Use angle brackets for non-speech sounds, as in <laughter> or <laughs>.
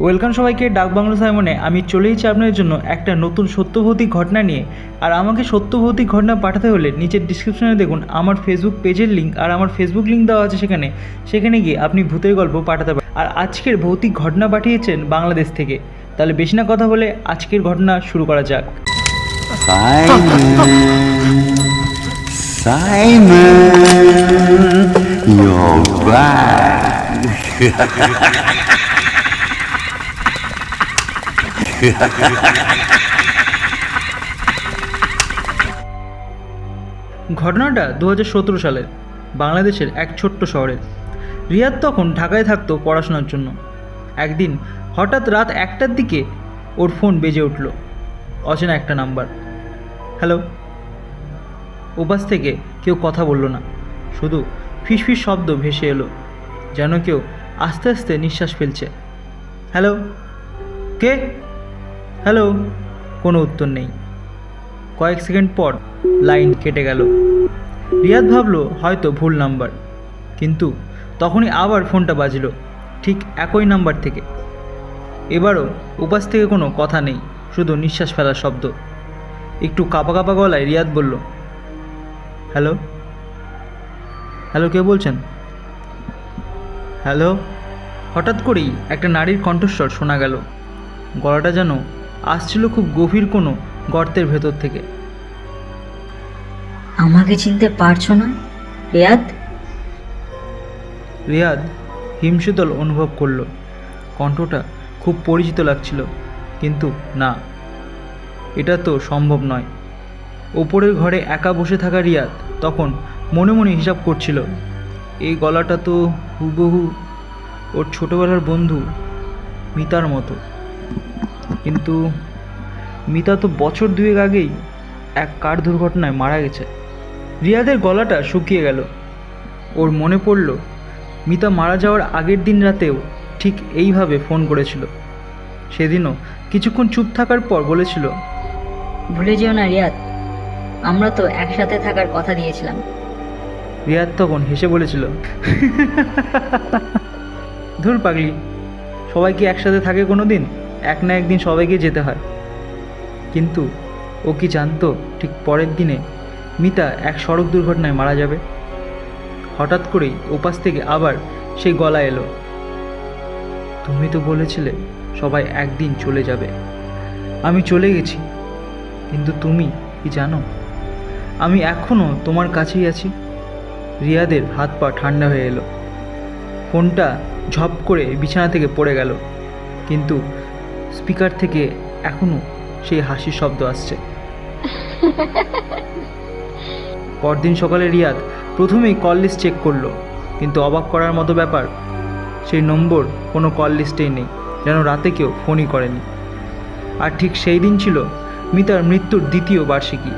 Welcome সবাইকে ডাক bungalow সাইমনে। আমি চলে এসেছি আপনাদের জন্য একটা নতুন সত্যভৌতিক ঘটনা নিয়ে। আর আমাকে সত্যভৌতিক ঘটনা পাঠাতে হলে নিচের ডিসক্রিপশনে দেখুন আমার ফেসবুক পেজের লিঙ্ক আর আমার ফেসবুক লিঙ্ক দেওয়া আছে সেখানে। সেখানে গিয়ে আপনি ভূতের গল্প পাঠাতে পারেন আর আজকের ভৌতিক ঘটনা পাঠিয়েছেন বাংলাদেশ থেকে। তাহলে বেশি না কথা বলে আজকের ঘটনা শুরু করা যাক। Simon. <laughs> ঘটনাটা দু সালের বাংলাদেশের এক ছোট্ট শহরে। রিয়াদ তখন ঢাকায় থাকতো পড়াশোনার জন্য। একদিন হঠাৎ রাত একটার দিকে ওর ফোন বেজে উঠল। অচেনা একটা নাম্বার। হ্যালো। ওপাশ থেকে কেউ কথা বলল না। শুধু ফিসফিস শব্দ ভেসে এলো, যেন কেউ আস্তে আস্তে নিঃশ্বাস ফেলছে। হ্যালো। কে? হ্যালো, কোনো উত্তর নেই। কয়েক সেকেন্ড পর লাইন কেটে গেল। রিয়াদ ভাবলো হয়তো ভুল নাম্বার, কিন্তু তখনই আবার ফোনটা বাজলো, ঠিক একই নাম্বার থেকে। এবারও উপাস থেকে কোনো কথা নেই, শুধু নিঃশ্বাস ফেলার শব্দ। একটু কাপা কাপা গলায় রিয়াদ বলল, হ্যালো? হ্যালো, কে বলছেন? হ্যালো? হঠাৎ করেই একটা নারীর কণ্ঠস্বর শোনা গেল। গলাটা যেন আসছিল খুব গভীর কোনো গর্তের ভেতর থেকে। আমাকে চিনতে পারছ না? রিয়াদ? রিয়াদ হিমশীতল অনুভব করল। কণ্ঠটা খুব পরিচিত লাগছিল কিন্তু না এটা তো সম্ভব নয়। ওপরের ঘরে একা বসে থাকা রিয়াদ তখন মনে মনে হিসাব করছিল এই গলাটা তো হুবহু ওর ছোটোবেলার বন্ধু মিতার মতো। কিন্তু মিতা তো বছর দুয়েক আগেই এক কার দুর্ঘটনায় মারা গেছে। রিয়াদের গলাটা শুকিয়ে গেল। ওর মনে পড়ল মিতা মারা যাওয়ার আগের দিন রাতেও ঠিক এইভাবে ফোন করেছিল। সেদিনও কিছুক্ষণ চুপ থাকার পর বলেছিল ভুলে যেও না রিয়াদ আমরা তো একসাথে থাকার কথা দিয়েছিলাম। রিয়াদ তখন হেসে বলেছিল ধুর পাগলি সবাই কি একসাথে থাকে কোনো দিন এক না একদিন সবাইকে যেতে হয়। কিন্তু ও কি জানতো ঠিক পরের দিনে মিতা এক সড়ক দুর্ঘটনায় মারা যাবে? হঠাৎ করেই ওপাশ থেকে আবার সেই গলা এলো। তুমি তো বলেছিলে সবাই একদিন চলে যাবে। আমি চলে গেছি। কিন্তু তুমি কি জানো? আমি এখনও তোমার কাছেই আছি। রিয়াদের হাত পা ঠান্ডা হয়ে এলো। ফোনটা ঝপ করে বিছানা থেকে পড়ে গেল। কিন্তু স্পিকার থেকে এখনও সেই হাসির শব্দ আসছে। পরদিন সকালে রিয়াদ প্রথমেই কল লিস্ট চেক করল, কিন্তু অবাক করার মতো ব্যাপার, সেই নম্বর কোনো কল লিস্টেই নেই, যেন রাতে কেউ ফোনই করেনি। আর ঠিক সেই দিন ছিল মিতার মৃত্যুর দ্বিতীয় বার্ষিকী।